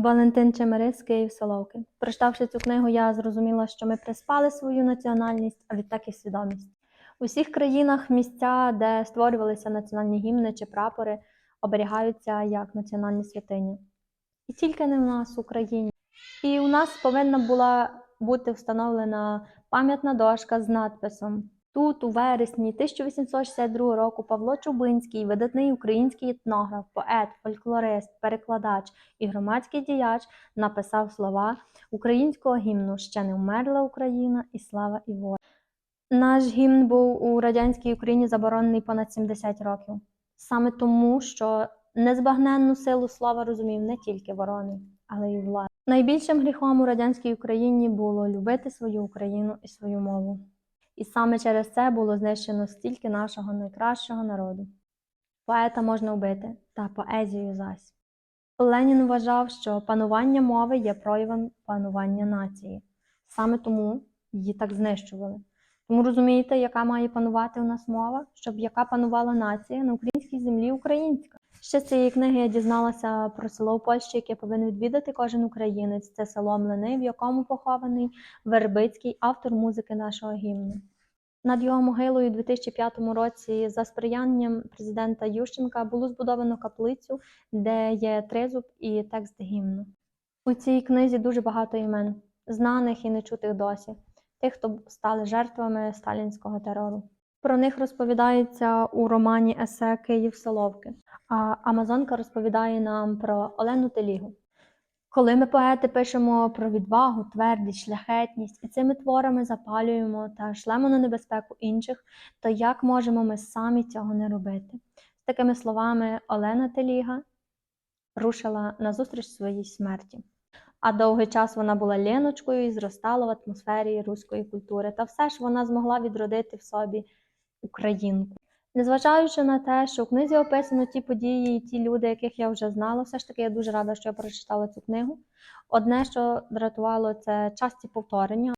Валентин Чемерис, Київ Соловки. Прочитавши цю книгу, я зрозуміла, що ми приспали свою національність, а відтак і свідомість. У всіх країнах місця, де створювалися національні гімни чи прапори, оберігаються як національні святині. І тільки не в нас, в Україні. І у нас повинна була бути встановлена пам'ятна дошка з надписом. Тут, у вересні 1862 року, Павло Чубинський, видатний український етнограф, поет, фольклорист, перекладач і громадський діяч, написав слова українського гімну Ще не вмерла Україна і слава і воля. Наш гімн був у радянській Україні заборонений понад 70 років. Саме тому, що незбагненну силу слова розумів не тільки ворони, але й влада. Найбільшим гріхом у радянській Україні було любити свою Україну і свою мову. І саме через це було знищено стільки нашого найкращого народу. Поета можна вбити, та поезію зась. Ленін вважав, що панування мови є проявом панування нації. Саме тому її так знищували. Тому розумієте, яка має панувати у нас мова, щоб яка панувала нація на українській землі українська. Ще з цієї книги я дізналася про село в Польщі, яке повинен відвідати кожен українець. Це село Млини, в якому похований Вербицький, автор музики нашого гімну. Над його могилою у 2005 році за сприянням президента Ющенка було збудовано каплицю, де є тризуб і текст гімну. У цій книзі дуже багато імен, знаних і нечутих досі, тих, хто стали жертвами сталінського терору. Про них розповідається у романі Есе Київ Соловки. А Амазонка розповідає нам про Олену Телігу. Коли ми поети пишемо про відвагу, твердість, шляхетність і цими творами запалюємо та шлемо на небезпеку інших, то як можемо ми самі цього не робити? З такими словами Олена Теліга рушила назустріч своїй смерті. А довгий час вона була леночкою і зростала в атмосфері руської культури. Та все ж вона змогла відродити в собі українку. Незважаючи на те, що в книзі описано ті події і ті люди, яких я вже знала, все ж таки я дуже рада, що я прочитала цю книгу. Одне, що дратувало, це часті повторення.